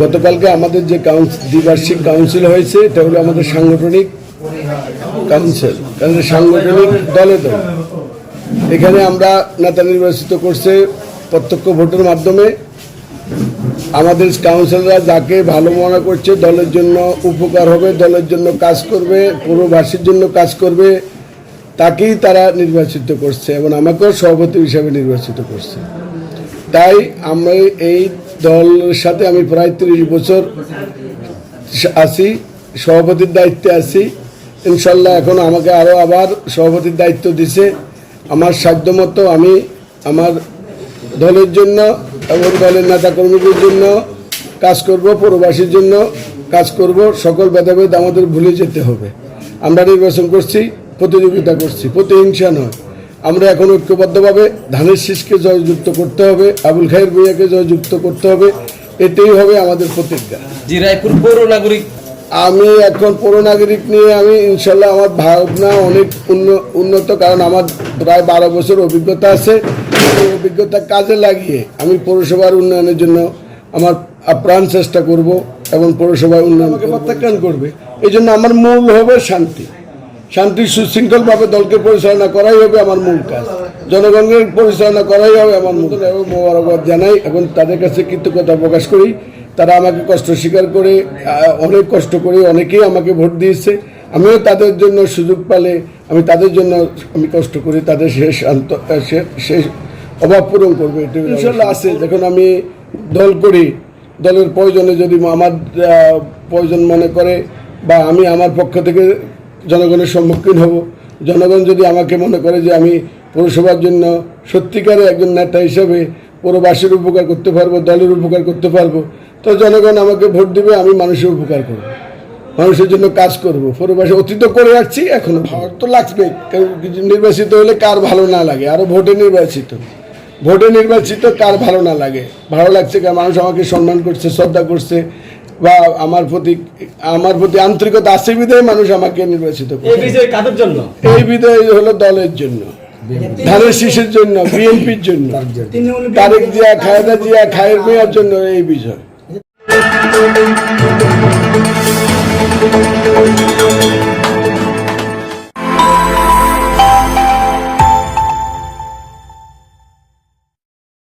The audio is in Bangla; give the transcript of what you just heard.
গতকালকে আমাদের যে কাউন্সিল দ্বিবার্ষিক কাউন্সিল হয়েছে এটা হলো আমাদের সাংগঠনিক কাউন্সিল। কারণ সাংগঠনিক দলে দল। এখানে আমরা নেতা নির্বাচিত করছে প্রত্যক্ষ ভোটের মাধ্যমে। আমাদের কাউন্সিলররা যাকে ভালো মনে করছে দলের জন্য উপকার হবে দলের জন্য কাজ করবে পুরোবাসীর জন্য কাজ করবে। তাকেই তারা নির্বাচিত করছে এবং আমাকেও সভাপতি হিসাবে নির্বাচিত করছে। তাই আমরা এই দলের সাথে আমি প্রায় তিরিশ বছর আছি, সভাপতির দায়িত্বে আছি। ইনশাল্লাহ এখন আমাকে আরও আবার সভাপতির দায়িত্ব দিছে। আমার সাধ্যমতো আমি আমার দলের জন্য, এবং দলের নেতাকর্মীদের জন্য কাজ করব, পৌরবাসীর জন্য কাজ করব। সকল ভেদাভেদ আমাদের ভুলে যেতে হবে। আমরা নির্বাচন করছি। প্রতিযোগিতা করছি প্রতিহিংসা নয়। আমরা এখন ঐক্যবদ্ধভাবে ধানের শীষকে জয়যুক্ত করতে হবে আবুল খায়ের ভূঁইয়াকে জয়যুক্ত করতে হবে এটাই হবে আমাদের প্রতিজ্ঞা। জি রায়পুর পৌর নাগরিক। আমি এখন পৌর নাগরিক নিয়ে আমি ইনশাল্লাহ আমার ভাবনা অনেক উন্ন- উন্নত কারণ আমার প্রায় বারো বছর অভিজ্ঞতা আছে। এই অভিজ্ঞতা কাজে লাগিয়ে আমি পৌরসভার উন্নয়নের জন্য আমার আপ্রাণ চেষ্টা করব এবং পৌরসভার উন্নয়নকে প্রত্যাখ্যান করবে। এই জন্য আমার মূল হবে শান্তি। শান্তি সুশৃঙ্খলভাবে দলকে পরিচালনা করাই হবে আমার মূল কাজ। জনগণের পরিচালনা করাই হবে আমার মূল। এবং মোবারকবাদ জানাই এবং তাদের কাছে কৃতজ্ঞতা প্রকাশ করি। তারা আমাকে কষ্ট স্বীকার করে অনেক কষ্ট করে অনেকেই আমাকে ভোট দিয়েছে। আমিও তাদের জন্য সুযোগ পালে আমি তাদের জন্য আমি কষ্ট করি তাদের শেষ আন্ত শেষ অভাব পূরণ করব এটা ইনশাল্লাহ আছে। যখন আমি দল করি দলের প্রয়োজনে যদি আমার প্রয়োজন মনে করে বা আমি আমার পক্ষ থেকে জনগণের সম্মুখীন হব। জনগণ যদি আমাকে মনে করে যে আমি পৌরসভার জন্য সত্যিকারে একজন নেতা হিসেবে পৌরবাসীর উপকার করতে পারব, দলের উপকার করতে পারব, তো জনগণ আমাকে ভোট দেবে, আমি মানুষের উপকার করব। মানুষের জন্য কাজ করব। পৌরবাসী অতীত করে আসছি এখনও ভালো তো লাগবে। নির্বাচিত হলে কার ভালো না লাগে? আরও ভোটে নির্বাচিত। ভোটে নির্বাচিত কার ভালো না লাগে? ভালো লাগছে কারণ মানুষ আমাকে সম্মান করছে, শ্রদ্ধা করছে। বা আমার প্রতি আমার প্রতি আন্তরিকতা আছে বিধায় মানুষ আমাকে নির্বাচিত জন্য? এই বিজয় হলো দলের জন্য ধানের শীষের জন্য বিএনপির জন্য। তারেক জিয়া খায়দা জিয়া খায়ের মেয়ার জন্য এই বিজয়।